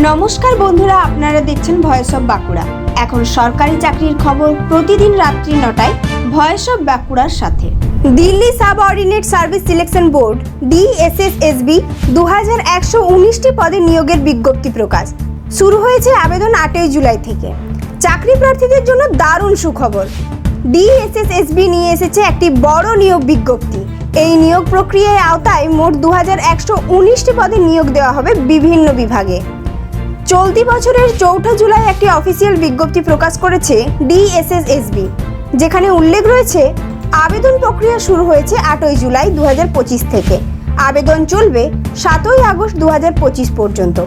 নমস্কার বন্ধুরা, আপনারা দেখছেন ভয়েস অফ বাঁকুড়া। এখন সরকারি চাকরির খবর প্রতিদিন রাত্রি নটায় ভয়েস অফ বাঁকুড়ার সাথে। Delhi subordinate service selection board, DSSSB দু হাজার একশো উনিশটি পদে নিয়োগের বিজ্ঞপ্তি প্রকাশ। শুরু হয়েছে আবেদন আটই জুলাই থেকে। চাকরি প্রার্থীদের জন্য দারুণ সুখবর। ডিএসএসএসবি নিয়ে এসেছে একটি বড় নিয়োগ বিজ্ঞপ্তি। এই নিয়োগ প্রক্রিয়ার আওতায় মোট দু হাজার একশো উনিশটি পদে নিয়োগ দেওয়া হবে বিভিন্ন বিভাগে। চলতি বছরের চৌঠা জুলাই একটি অফিসিয়াল বিজ্ঞপ্তি প্রকাশ করেছে ডিএসএসএসবি, যেখানে উল্লেখ রয়েছে, আবেদন প্রক্রিয়া শুরু হয়েছে আটই জুলাই দু হাজার পঁচিশ থেকে। আবেদন চলবে সাতই আগস্ট দু হাজার পঁচিশ পর্যন্ত।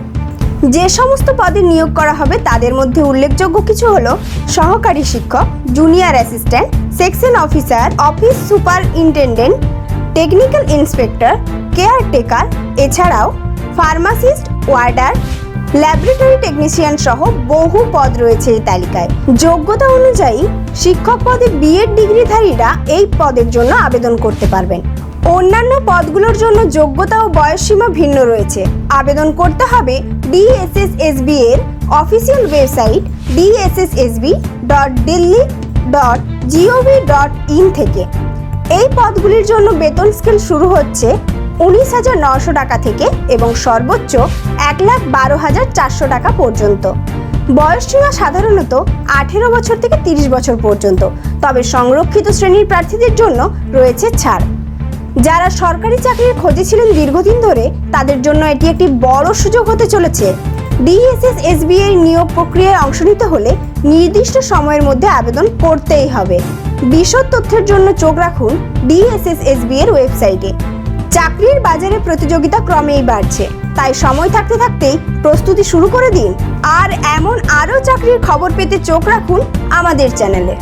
যে সমস্ত পদে নিয়োগ করা হবে, তাদের মধ্যে উল্লেখযোগ্য কিছু হলো, সহকারী শিক্ষক junior assistant section officer office superintendent technical inspector caretaker এছাড়াও ফার্মাসিস্ট ওয়ার্ডার ল্যাবরেটরি টেকনিশিয়ান সহ বহু পদ রয়েছে এই তালিকায়। যোগ্যতা অনুযায়ী শিক্ষক পদে বিএড ডিগ্রিধারীরা এই পদের জন্য আবেদন করতে পারবেন। অন্যান্য পদগুলোর জন্য যোগ্যতা ও বয়সসীমা ভিন্ন রয়েছে। আবেদন করতে হবে ডিএসএসএসবি এর official website DSSSB dot Delhi dot G O V dot in থেকে। এই পদগুলির জন্য বেতন স্কেল শুরু হচ্ছে উনিশ হাজার নশো টাকা থেকে এবং সর্বোচ্চ এক লাখ বারো হাজার চারশো টাকা পর্যন্ত। বয়সসীমা সাধারণত আঠেরো বছর থেকে তিরিশ বছর পর্যন্ত, তবে সংরক্ষিত শ্রেণির প্রার্থীদের জন্য রয়েছে ছাড়। যারা সরকারি চাকরির খোঁজে ছিলেন দীর্ঘদিন ধরে, তাদের জন্য এটি একটি বড় সুযোগ হতে চলেছে। ডিএসএস এসবিআই নিয়োগ প্রক্রিয়ায় অংশ নিতে হলে নির্দিষ্ট সময়ের মধ্যে আবেদন করতেই হবে। বিশদ তথ্যের জন্য চোখ রাখুন ডিএসএস এসবি এর ওয়েবসাইটে। চাকরির বাজারে প্রতিযোগিতা ক্রমেই বাড়ছে। তাই সময় থাকতে থাকতেই প্রস্তুতি শুরু করে দিন। আর এমন আরও চাকরির খবর পেতে চোখ রাখুন আমাদের চ্যানেলে।